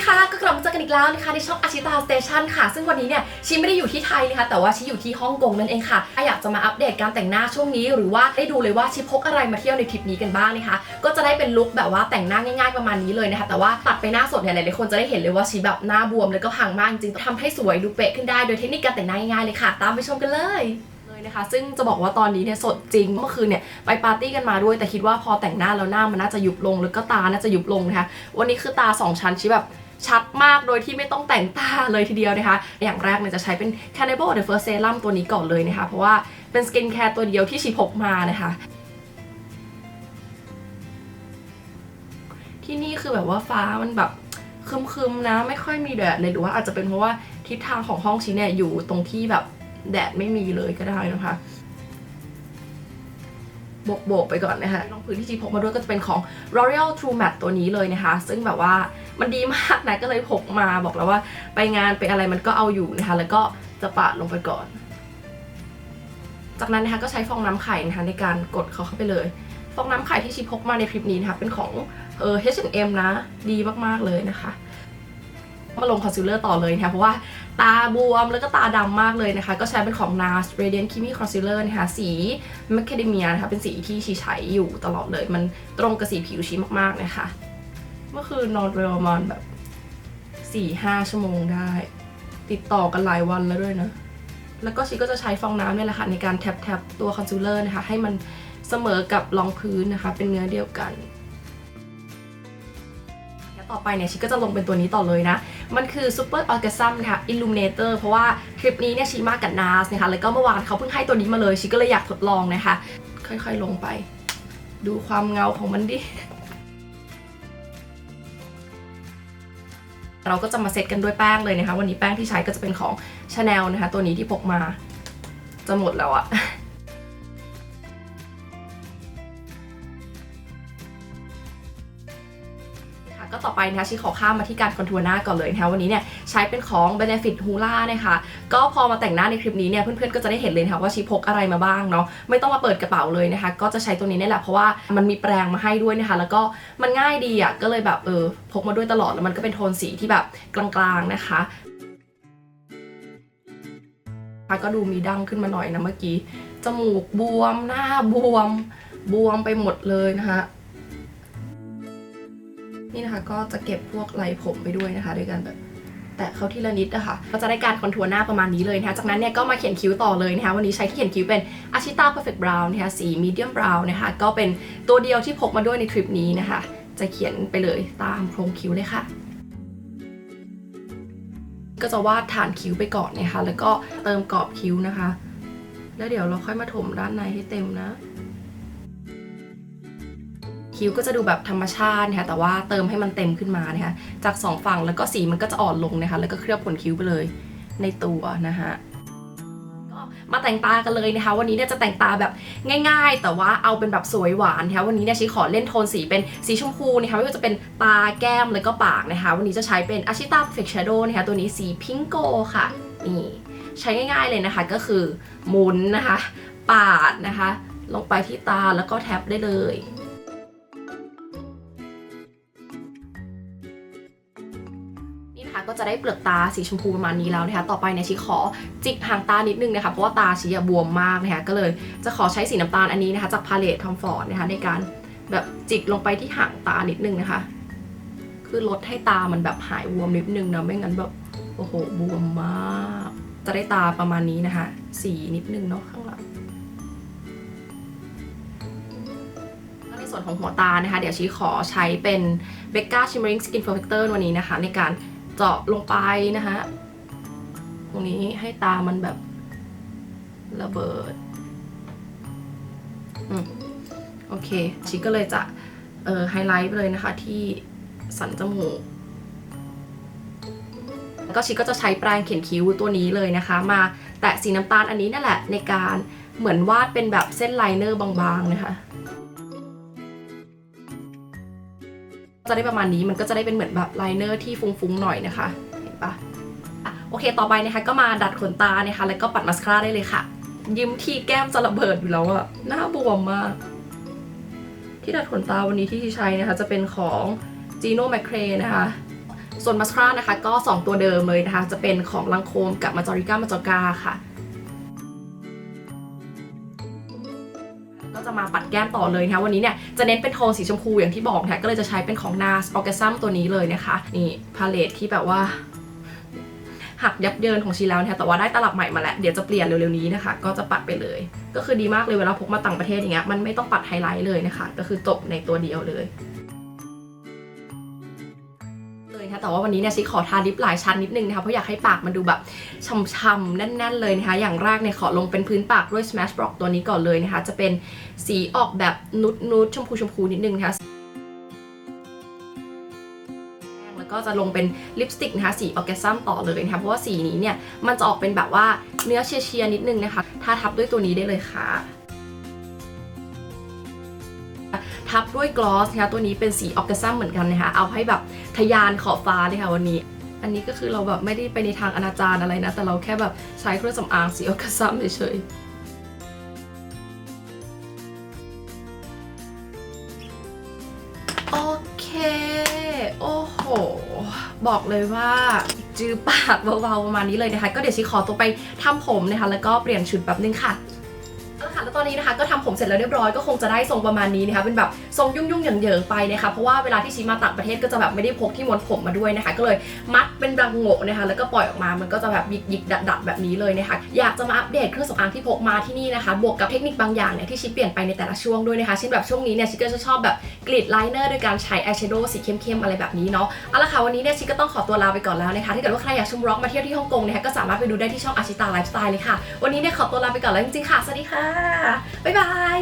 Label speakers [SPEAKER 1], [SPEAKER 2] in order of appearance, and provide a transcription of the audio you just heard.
[SPEAKER 1] ดีค่ะ ก็กลับมาเจอกันอีกแล้วนะคะในช่องอาชิตาสเตชันค่ะ ซึ่งวันนี้เนี่ยชิไม่ได้อยู่ที่ไทยนะคะ แต่ว่าชิอยู่ที่ฮ่องกงนั่นเองค่ะถ้าอยากจะมาอัปเดตการแต่งหน้าช่วงนี้ หรือว่าได้ดูเลยว่าชิพกอะไรมาเที่ยวในทริปนี้กันบ้างนะคะ ก็จะได้เป็นลุคแบบว่าแต่งหน้าง่าย ๆประมาณนี้เลยนะคะ แต่ว่าตัดไปหน้าสดเนี่ยหลายๆคนจะได้เห็นเลยว่าชิแบบหน้าบวมแล้วก็พังมากจริงๆทำให้สวยดูเป๊ะขึ้นได้โดยเทคนิคการแต่งหน้าง่ายๆเลยค่ะ ตามไปชมกันเลยเลยนะคะซึ่งจะบอกว่าตอนนี้เนี่ยสดจริงเมื่อคืนเนี่ยไปปาร์ตี้กันมาด้วยแต่คิดว่าพอแต่งหน้าแล้วหน้ามันน่าจะยุบลงแล้วก็ตาน่าจะยุบลงนะคะวันนี้คือตาสองชั้นชี้แบบ ชัดมากโดยที่ไม่ต้องแต่งตาเลยทีเดียวนะคะ อย่างแรกเนี่ยจะใช้เป็น Cannibal The First Serum ตัวนี้ก่อนเลยนะคะ เพราะว่าเป็นสกินแคร์ตัวเดียวที่ชีพกมานะคะที่นี่คือแบบว่าฟ้ามันแบบคึมๆนะ ไม่ค่อยมีแดดเลยหรือว่าอาจจะเป็นเพราะว่าทิศทางของห้องชีเนี่ยอยู่ตรงที่แบบแดดไม่มีเลยก็ได้นะคะ โบกๆไปก่อนนะคะรองพื้นที่จีพกมาด้วยก็จะเป็นของ L'Oreal True Matte ตัวนี้เลยนะคะ ซึ่งแบบว่ามันดีมากนะก็เลยพกมาบอกแล้วว่า ไปงานไปอะไรมันก็เอาอยู่นะคะ แล้วก็จะปะลงไปก่อน จากนั้นนะคะก็ใช้ฟองน้ำไข่นะคะในการกดเขาเข้าไปเลย ฟองน้ำไข่ที่ชีพกมาในคลิปนี้นะคะเป็นของเออ H&M นะ ดีมากๆเลยนะคะ มาลงคอนซีลเลอร์ต่อเลยนะคะเพราะว่าตาบวมแล้วก็ตาดำมากเลยนะคะ ก็ใช้เป็นของ NARS Radiant Creamy Concealer นะคะ สี Macadamia นะคะ เป็นสีที่ชีใช้อยู่ตลอดเลย มันตรงกับสีผิวชีมากๆนะคะ เมื่อคืนนอนประมาณแบบ 4-5 ชั่วโมงได้ ติดต่อกันหลายวันแล้วด้วยนะ แล้วก็ชีก็จะใช้ฟองน้ำเนี่ยแหละค่ะ ในการแท็บๆตัวคอนซีลเลอร์นะคะ ให้มันเสมอกับรองพื้นนะคะ เป็นเนื้อเดียวกันแล้วต่อไปเนี่ยชิก็จะลงเป็นตัวนี้ต่อเลยนะ มันคือ Super Orgasm นะคะ Illuminator เพราะว่าทริปนี้เนี่ยชีมากับ NARS นะคะแล้วก็เมื่อวานเขาเพิ่งให้ตัวนี้มาเลยชิก็เลยอยากทดลองนะคะ ค่อยๆลงไป ดูความเงาของมันดิเราก็จะมาเซตกันด้วยแป้งเลยนะคะ วันนี้แป้งที่ใช้ก็จะเป็นของ Chanel นะคะ ตัวนี้ที่พกมาจะหมดแล้วอะ ค่ะก็ต่อไปนะคะชิขอข้ามมาที่การคอนทัวร์หน้าก่อนเลยนะคะวันนี้เนี่ยใช้เป็นของ Benefit Hoola นะคะก็พอมาแต่งหน้าในคลิปนี้เนี่ยเพื่อนๆก็จะได้เห็นเลยนะคะว่าชิพกอะไรมาบ้างเนาะไม่ต้องมาเปิดกระเป๋าเลยนะคะ ก็จะใช้ตัวนี้นี่แหละเพราะว่ามันมีแปรงมาให้ด้วยนะคะ แล้วก็มันง่ายดีอะก็เลยแบบเออพกมาด้วยตลอดแล้วมันก็เป็นโทนสีที่แบบกลางๆนะคะก็ดูมีดั้งขึ้นมาหน่อยนะเมื่อกี้จมูกบวมหน้าบวมบวมไปหมดเลยนะคะ นี่นะคะก็จะเก็บพวกไหล่ผมไปด้วยนะคะด้วยกันแบบแตะเขาทีละนิดนะคะก็จะได้การคอนทัวร์หน้าประมาณนี้เลยนะคะ จากนั้นเนี่ยก็มาเขียนคิ้วต่อเลยนะคะ วันนี้ใช้ที่เขียนคิ้วเป็น Ashita Perfect Brown นะคะสี medium brown นะคะ ก็เป็นตัวเดียวที่พกมาด้วยในทริปนี้นะคะ จะเขียนไปเลยตามโครงคิ้วเลยค่ะ ก็จะวาดฐานคิ้วไปก่อนนะคะ แล้วก็เติมกรอบคิ้วนะคะ แล้วเดี๋ยวเราค่อยมาถมด้านในให้เต็มนะ คิ้วก็จะดูแบบธรรมชาตินะคะแต่ว่าเติมให้มันเต็มขึ้นมานะคะจากสองฝั่งแล้วก็สีมันก็จะอ่อนลงนะคะแล้วก็เคลือบขนคิ้วไปเลยในตัวนะคะก็มาแต่งตากันเลยนะคะ วันนี้เนี่ยจะแต่งตาแบบง่าย ๆ แต่ว่าเอาเป็นแบบสวยหวานนะคะวันนี้เนี่ยชีขอเล่นโทนสีเป็นสีชมพูนะคะไม่ว่าจะเป็นตาแก้มแล้วก็ปากนะคะ วันนี้จะใช้เป็น Ashita Perfect Shadow นะคะตัวนี้สีพิงโกค่ะนี่ใช้ง่าย ๆเลยนะคะก็คือหมุนนะคะ ปาดนะคะ ลงไปที่ตาแล้วก็แท็บได้เลย ก็จะได้เปลือกตาสีชมพูประมาณนี้แล้วนะคะ ต่อไปเนี่ยชิขอจิกหางตานิดนึงนะคะ เพราะว่าตาชีอะบวมมากนะคะ ก็เลยจะขอใช้สีน้ำตาลอันนี้นะคะ จากพาเลตทอมฟอร์ดนะคะในการแบบจิกลงไปที่หางตานิดนึงนะคะ คือลดให้ตามันแบบหายบวมนิดนึงนะ ไม่งั้นแบบโอ้โหบวมมาก จะได้ตาประมาณนี้นะคะ สีนิดนึงเนาะข้างหลังแล้วในส่วนของหัวตานะคะ เดี๋ยวชีขอใช้เป็น Becca Shimmering Skin Perfector วันนี้นะคะ ในการ เจาะลงไปนะคะตรงนี้ให้ตามันแบบระเบิดอืมโอเคชิก็เลยจะเอ่อไฮไลท์ไปเลยนะคะที่สันจมูกแล้วก็ชิก็จะใช้แปรงเขียนคิ้วตัวนี้เลยนะคะ มาแตะสีน้ำตาลอันนี้นั่นแหละในการเหมือนวาดเป็นแบบเส้นไลเนอร์บางๆนะคะ จะได้ประมาณนี้มันก็จะได้เป็นเหมือนแบบไลเนอร์ที่ฟุ้งๆหน่อยนะคะเห็นปะอะโอเคต่อไปนะคะก็มาดัดขนตานะคะ แล้วก็ปัดมาสคาร่าได้เลยค่ะ ยิ้มที่แก้มจะระเบิดอยู่แล้วอะหน้าบวมมาก ที่ดัดขนตาวันนี้ที่ใช้นะคะ จะเป็นของ Gino m c r a e นะคะส่วนมัสคาร่านะคะก็ 2 ตัวเดิมเลยนะคะ จะเป็นของลังโคมกับมาจอริก้ามาจอร์กาค่ะ แก้มต่อเลยนะคะวันนี้เนี่ยจะเน้นเป็นโทนสีชมพูอย่างที่บอกนะก็เลยจะใช้เป็นของ NARS Orgasm ตัวนี้เลยนะคะ นี่พาเลตที่แบบว่าหักยับเยินของชีแล้วนะคะแต่ว่าได้ตลับใหม่มาแล้ว เดี๋ยวจะเปลี่ยนเร็วๆนี้นะคะ ก็จะปัดไปเลย ก็คือดีมากเลยเวลาพกมาต่างประเทศอย่างเงี้ยมันไม่ต้องปัดไฮไลท์เลยนะคะ ก็คือจบในตัวเดียวเลย นะคะแต่ว่าวันนี้เนี่ยชิขอทาลิปหลายชั้นนิดนึงนะคะเพราะอยากให้ปากมันดูแบบช่ำๆแน่น ๆ เลยนะคะ อย่างแรกเนี่ยขอลงเป็นพื้นปากด้วย Smash Rock ตัวนี้ก่อนเลยนะคะ จะเป็นสีออกแบบนุดนูดๆชมพูชมพูนิดนึงนะคะแล้วก็จะลงเป็นลิปสติกนะคะสีออร์แกซัมต่อเลยนะคะเพราะว่าสีนี้เนี่ยมันจะออกเป็นแบบว่าเนื้อเชียร์ๆนิดนึงนะคะทาทับด้วยตัวนี้ได้เลยค่ะ ทับด้วยกลอสนะคะตัวนี้เป็นสีออกกซัมเหมือนกันนะคะเอาให้แบบทะยานขอบฟ้าเลยค่ะวันนี้ อันนี้ก็คือเราแบบไม่ได้ไปในทางอนาจารอะไรนะ แต่เราแค่แบบใช้เครื่องสำอางสีออกกซัมเฉยๆโอเค โอ้โห บอกเลยว่าจือปากเบาๆประมาณนี้เลยนะคะ ก็เดี๋ยวชิขอตัวไปทำผมนะคะ แล้วก็เปลี่ยนชุดแป๊บนึงค่ะเอาละค่ะ แล้วตอนนี้นะคะก็ทำผมเสร็จแล้วเรียบร้อยก็คงจะได้ทรงประมาณนี้นะคะเป็นแบบทรงยุ่งยุ่งๆเหยิงๆไปนะคะเพราะว่าเวลาที่ชีมาต่างประเทศก็จะแบบไม่ได้พกที่ม้วนผมมาด้วยนะคะ ก็เลยมัดเป็นรังโงะนะคะ แล้วก็ปล่อยออกมามันก็จะแบบหยิกๆดัดๆแบบนี้เลยนะคะอยากจะมาอัปเดตเครื่องสำอางที่พกมาที่นี่นะคะ บวกกับเทคนิคบางอย่างเนี่ยที่ชิเปลี่ยนไปในแต่ละช่วงด้วยนะคะเช่นแบบช่วงนี้เนี่ยชิก็จะชอบแบบกรีดไลเนอร์โดยการใช้อายแชโดว์สีเข้มๆอะไรแบบนี้เนาะเอาละค่ะวันนี้เนี่ยชิก็ต้องขอตัวลาไปก่อนแล้วนะคะถ้าเกิดว่าใครอยากชมร็อกมาเที่ยวที่ฮ่องกงนะคะก็สามารถไปดูได้ที่ช่องอาชิตาไลฟ์สไตล์เลยค่ะวันนี้เนี่ยขอตัวลาไปก่อนแล้วจริงๆค่ะสวัสดีค่ะบ๊ายบาย